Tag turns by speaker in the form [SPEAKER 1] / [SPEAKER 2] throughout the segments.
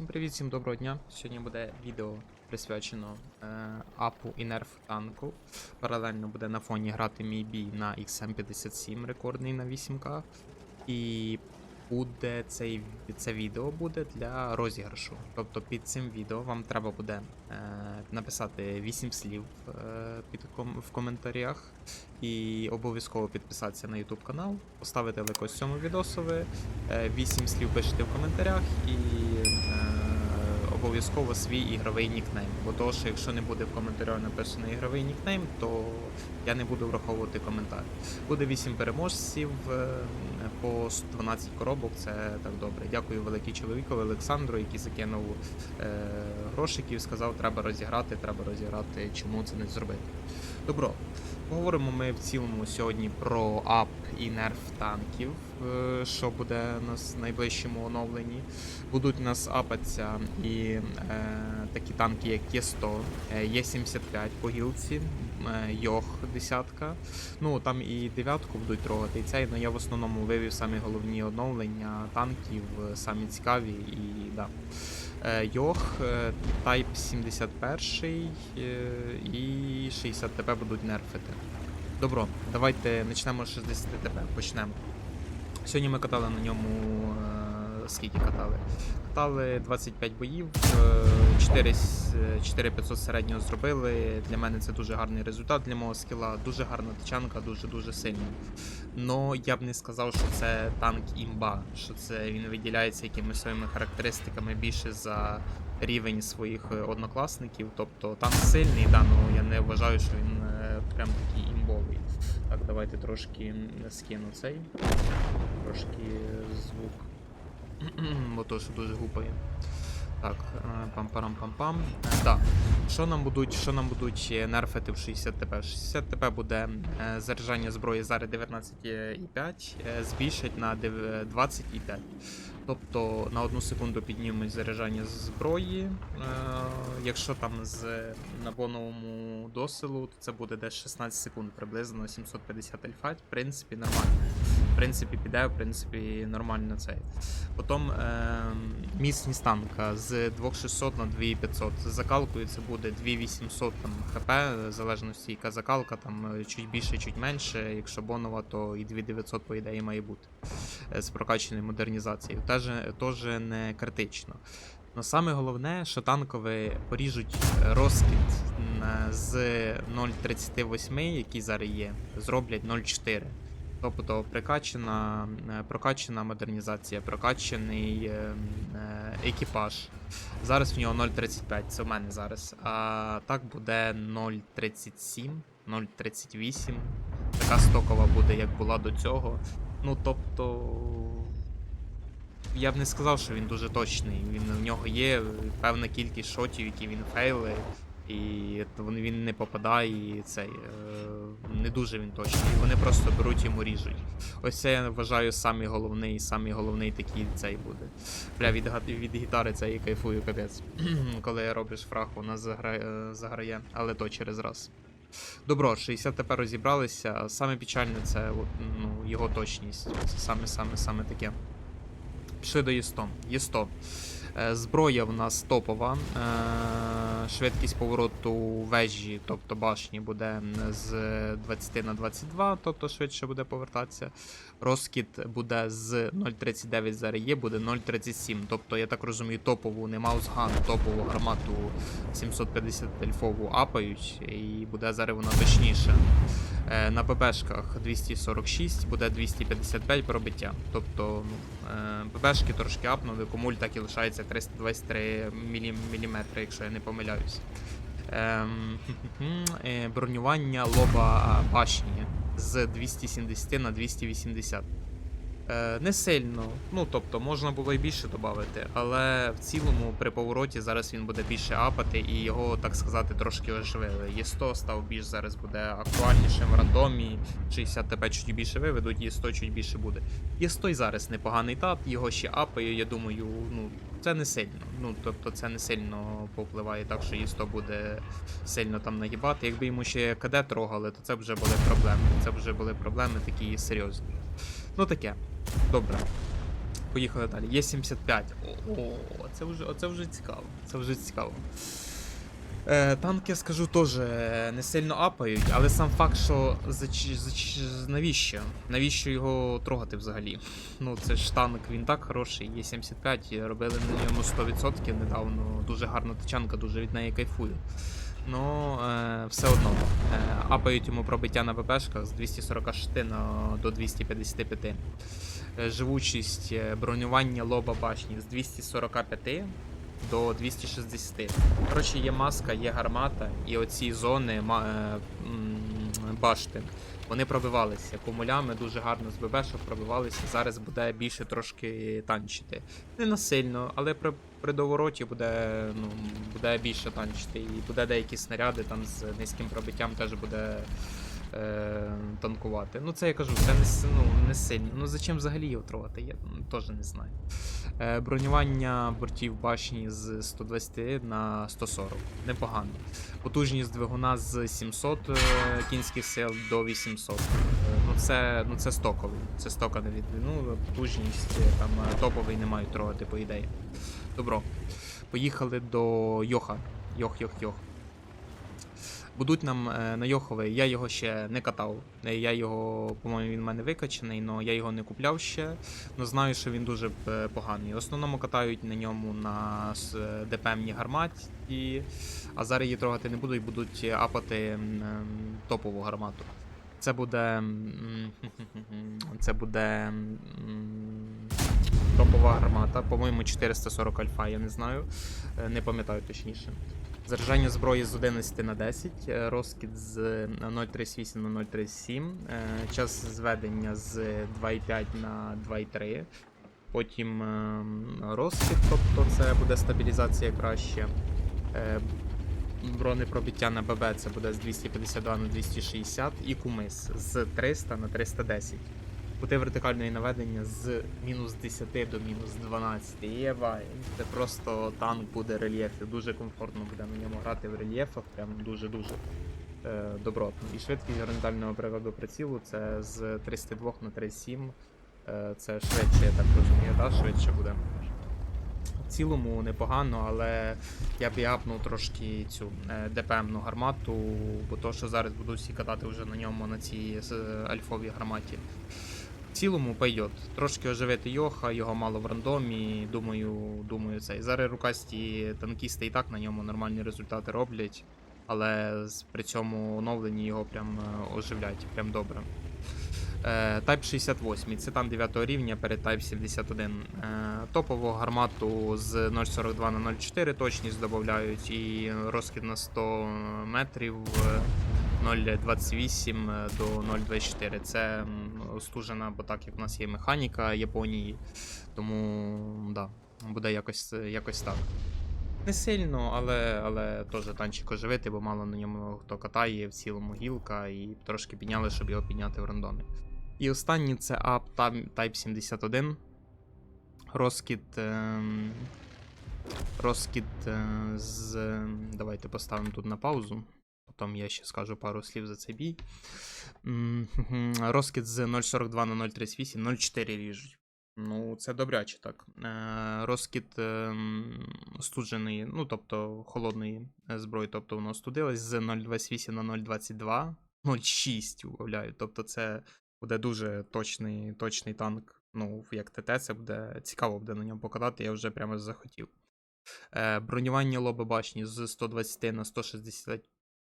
[SPEAKER 1] Всім привіт, всім доброго дня. Сьогодні буде відео присвячено е, апу і нерф танку. Паралельно буде на фоні грати мій бій на XM57, рекордний на 8К. І буде цей, це відео буде для розіграшу. Тобто під цим відео вам треба буде е, написати 8 слів е, під ком, в коментарях. І обов'язково підписатися на YouTube канал, поставити лайк ось цьому відосові, 8 слів пишете в коментарях і е, обов'язково свій ігровий нікнейм. Бо того, що якщо не буде в коментарях написано ігровий нікнейм, то я не буду враховувати коментар. Буде 8 переможців е, по 12 коробок, це так добре. Дякую великий чоловікові Олександру, який закинув е, грошиків, сказав, треба розіграти, треба розіграти, чому це не зробити. Добро. Поговоримо ми в цілому сьогодні про ап і нерф танків, е, що буде у нас в найближчому оновленні. Будуть у нас апатися і е, такі танки, як Є100, е, Є75 по гілці, е, Йох десятка. Ну там і дев'ятку будуть трогати, і цей, але я в основному вивів самі головні оновлення танків, самі цікаві і да. Е, Йох, е, Type 71 е, і 60 ТП будуть нерфити. Добро, давайте почнемо з 60 ТП. Почнемо. Сьогодні ми катали на ньому. Скільки катали? Катали 25 боїв, 4, с- 4500 середнього зробили. Для мене це дуже гарний результат для мого скіла. Дуже гарна тачанка, дуже-дуже сильна. Но я б не сказав, що це танк імба, що це він виділяється якимись своїми характеристиками більше за рівень своїх е, однокласників. Тобто танк сильний, да, но я не вважаю, що він е, прям такий імбовий. Так, давайте трошки скину цей. Трошки звук. Бо то, що дуже гупає. Так, е, пам-парам-пам-пам. Е, Так. Що нам будуть, що нам будуть е, нерфити в 60 ТП? 60 ТП буде е, заряджання зброї зараз 19,5, е, збільшить на дев- 20,5. Тобто на одну секунду піднімуть заряджання зброї. Е, якщо там з набоновому досилу, то це буде десь 16 секунд, приблизно 750 альфа. В принципі, нормально. В принципі, піде, в принципі, нормально цей. Потім е, міцність танка з 2600 на 2500. З закалкою це буде 2800 там, хп, в залежності яка закалка, там е, чуть більше, чуть менше. Якщо бонова, то і 2900 по ідеї має бути е, з прокачаною модернізацією. Теж, не критично. Но саме головне, що танкові поріжуть е, розкид з 0.38, який зараз є, зроблять 0.4. Тобто прокачана, е, прокачана модернізація, прокачаний е, е, екіпаж. Зараз в нього 0.35, це в мене зараз. А так буде 0.37, 0.38. Така стокова буде, як була до цього. Ну тобто. Я б не сказав, що він дуже точний. Він в нього є певна кількість шотів, які він фейли, і він- не попадає, і цей е, не дуже він точний. Вони просто беруть йому ріжуть. Ось це я вважаю самий головний, самий головний такий цей буде. Бля, від, від гітари це я кайфую капець. Коли робиш фраг, вона заграє, заграє, але то через раз. Добро, 60 тепер розібралися. Саме печальне це от, ну, його точність. Це саме саме таке. Пішли до Є100. Є100. Е, Зброя в нас топова. Е, Швидкість повороту вежі, тобто башні, буде з 20 на 22, тобто швидше буде повертатися. Розкіт буде з 0.39 зараз є, буде 0.37. Тобто, я так розумію, топову не маусган, топову гармату 750 ельфову апають, і буде зараз вона точніша. Е, На ББшках 246, буде 255 пробиття. Тобто ну, е, ББшки трошки апнули, комуль так і лишається 323 мм, якщо я не помиляюсь. Ем, е, бронювання лоба башні з 270 на 280. Е, не сильно, ну тобто можна було і більше додати, але в цілому при повороті зараз він буде більше апати і його, так сказати, трошки оживили. Є100 став більш зараз буде актуальнішим в рандомі, 60 ТП чуть більше виведуть, Є100 чуть більше буде. Є100 й зараз непоганий тат, його ще апає, я думаю, ну це не сильно. Ну тобто це не сильно попливає так, що Є100 буде сильно там нагибати. Якби йому ще КД трогали, то це вже були проблеми. Це вже були проблеми такі серйозні. Ну таке. Добре. Поїхали далі. Є 75. О, це вже, оце вже цікаво. Це вже цікаво. Е, танки, скажу, теж не сильно апають, але сам факт, що зач... зач... навіщо? Навіщо його трогати взагалі? Ну, це ж танк, він так хороший, є 75, робили на ньому 100% недавно. Дуже гарна тачанка, дуже від неї кайфую. Ну, е, все одно. Е, апають йому пробиття на ВПшках з 246 на, до 255. Е, живучість е, бронювання лоба башні з 245 до 260. Коротше, є маска, є гармата, і оці зони е, башти. Вони пробивалися кумулями дуже гарно з ББшок пробивалися. Зараз буде більше трошки танчити. Не насильно, але при, при довороті буде, ну, буде більше танчити. І буде деякі снаряди там з низьким пробиттям теж буде е, танкувати. Ну, це я кажу, це не, ну, не сильно. Ну зачем взагалі його трогати? Я теж не знаю. Е, бронювання бортів башні з 120 на 140. Непогано. Потужність двигуна з 700 е, кінських сил до 800. Е, Ну це, ну це стоковий. Це стока не від. Ну, потужність е, там е, топовий не мають трогати, по ідеї. Добро. Поїхали до Йоха. Йох-йох-йох. Будуть нам е, на Йоховий, я його ще не катав. Е, Я його, по-моєму, він в мене викачаний, але я його не купляв ще. Ну знаю, що він дуже е, поганий. В основному катають на ньому на ДПМній гарматі, а зараз її трогати не будуть, будуть апати ем, топову гармату. Це буде. Це буде. Топова гармата, по-моєму, 440 альфа, я не знаю. Не пам'ятаю точніше. Заряджання зброї з 11 на 10, е, розкид з 0.38 на 0.37, е, час зведення з 2.5 на 2.3. Потім розкид, тобто це буде стабілізація краще. Е, Бронепробиття на ББ це буде з 252 на 260 і кумис з 300 на 310. Кути вертикальної наведення з мінус 10 до мінус 12. Єбай, це просто танк буде рельєфів. Дуже комфортно буде на ньому грати в рельєфах, прям дуже-дуже е, добротно. І швидкість горизонтального приводу прицілу це з 302 на 37. Е, це швидше, я так розумію, да? швидше буде. В цілому непогано, але я б і апнув трошки цю е, ДПМну гармату, бо то, що зараз буду всі катати вже на ньому на цій е, альфовій гарматі. Цілому пойдет. Трошки оживити Йоха, його мало в рандомі. Думаю, думаю, це. І зараз рукасті танкісти і так на ньому нормальні результати роблять, але при цьому оновленні його прям е, оживлять, прям добре. Е, Type 68, це там 9 рівня перед Type 71. Е, топову гармату з 0.42 на 0.4 точність додають і розкид на 100 метрів 0.28 до 0.24. Це остужена, бо так як в нас є механіка Японії, тому да, буде якось, якось так. Не сильно, але, але теж танчик оживити, бо мало на ньому хто катає, в цілому гілка, і трошки підняли, щоб його підняти в рандомі. І останній це Tam- Type 71. Розкид. ем, розкид е, з. Давайте поставимо тут на паузу. Потім я ще скажу пару слів за цей бій. Розкид з 0.42 на 0.38, 0.4 ріжуть. Ну, це добряче так. Е, розкид ем, студженої, ну тобто холодної е, зброї, тобто воно остудилось з 0.28 на 0.22, 0.6, уявляю. Тобто це буде дуже точний, точний танк. Ну, як ТТ, це буде цікаво буде на ньому покатати, я вже прямо захотів. Е, бронювання лоба башні з 120 на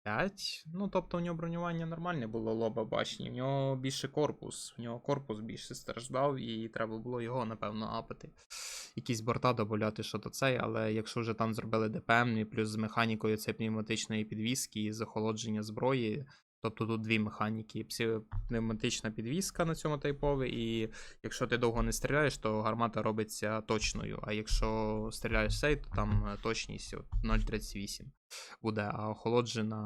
[SPEAKER 1] 165. Ну, тобто у нього бронювання нормальне було лоба башні. В нього більше корпус. В нього корпус більше страждав, і треба було його, напевно, апати. Якісь борта добавляти що то цей, але якщо вже там зробили ДПМ, плюс з механікою це пневматичної підвіски і захолодження зброї. Тобто тут дві механіки: пневматична підвіска на цьому тайпові, і якщо ти довго не стріляєш, то гармата робиться точною. А якщо стріляєш сей, то там е, точність от 0.38 буде, а охолоджена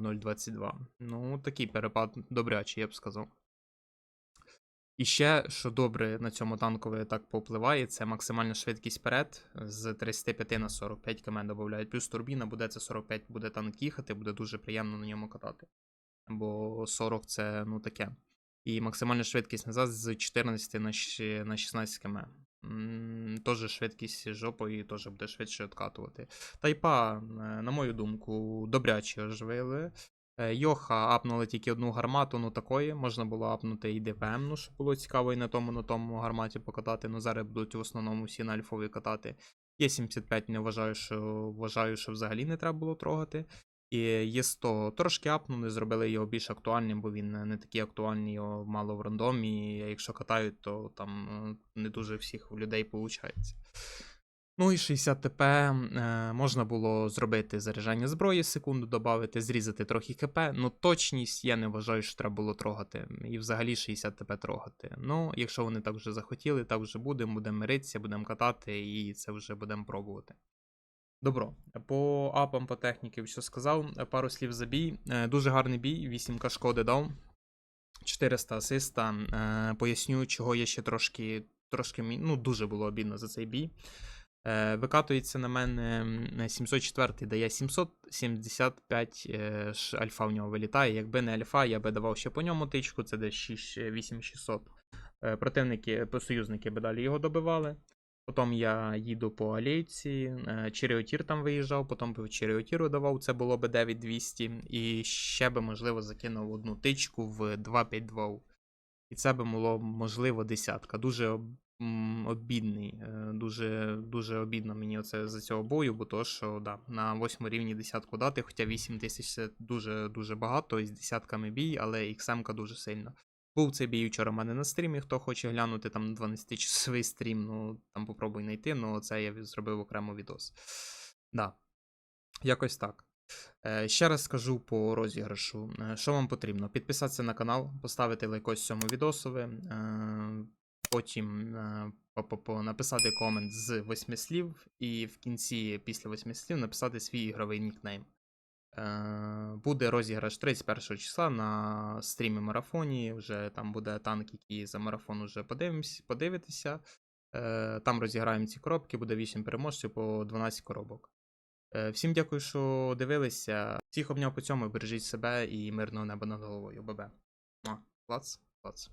[SPEAKER 1] 0.22. Ну, такий перепад добрячий, я б сказав. І ще, що добре на цьому танкові так попливає, це максимальна швидкість вперед з 35 на 45 км додають. Плюс турбіна буде це 45, буде танк їхати, буде дуже приємно на ньому катати. Бо 40 це ну таке. І максимальна швидкість назад з 14 на 16 км. теж швидкість жопою, теж буде швидше відкатувати. Тайпа, е, на мою думку, добряче оживили. Е, Йоха апнули тільки одну гармату, ну такої. Можна було апнути і ДПМ, ну, щоб було цікаво і на тому, на тому гарматі покатати. Ну зараз будуть в основному всі на альфові катати. Є 75 не вважаю, що вважаю, що взагалі не треба було трогати. І є 100 трошки апнули, зробили його більш актуальним, бо він не такий актуальний, його мало в рандомі. І якщо катають, то там е, не дуже всіх у людей виходить. Ну і 60 ТП е, можна було зробити заряджання зброї, секунду додати, зрізати трохи КП. Ну точність я не вважаю, що треба було трогати. І взагалі 60 ТП трогати. Ну, якщо вони так вже захотіли, так вже будемо, будемо миритися, будемо катати, і це вже будемо пробувати. Добро, по апам, по техніки, все сказав. Пару слів за бій. Е, Дуже гарний бій, 8к шкоди дав. 400 асиста. Е, Поясню, чого є ще трошки, трошки ну, дуже було обідно за цей бій. Е, Викатується на мене 704 дає 775 е, альфа в нього вилітає. Якби не альфа, я би давав ще по ньому тичку, це десь 6, 8600. Е, Противники, союзники би далі його добивали. Потім я їду по алейці, е, Череотір там виїжджав, потім би в Череотіру давав, це було би 9200. І ще би, можливо, закинув одну тичку в 252. І це би було, можливо, десятка. Дуже обідний. е, Дуже, дуже обідно мені оце за цього бою, бо то, що да, на 8 рівні десятку дати, хоча 8 тисяч це дуже дуже багато, і з десятками бій, але XM-ка дуже сильно. Був цей бій вчора в мене на стрімі. Хто хоче глянути там 12-часовий стрім, ну там попробуй знайти, ну це я зробив окремо відос. Да. Якось так. Е, Ще раз скажу по розіграшу. Е, Що вам потрібно? Підписатися на канал, поставити лайкос цьому відосові, е, потім е, написати комент з восьми слів, і в кінці, після восьми слів, написати свій ігровий нікнейм. Е, Буде розіграш 31 числа на стрімі марафоні. Вже там буде танк, який за марафон вже подивимось, подивитися. Е, Там розіграємо ці коробки, буде 8 переможців по 12 коробок. Е, Всім дякую, що дивилися. Всіх обняв по цьому, бережіть себе і мирного неба над головою. Бабе. Клац, клац.